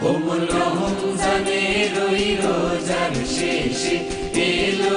ওমন রমজানে রই শেষে এলো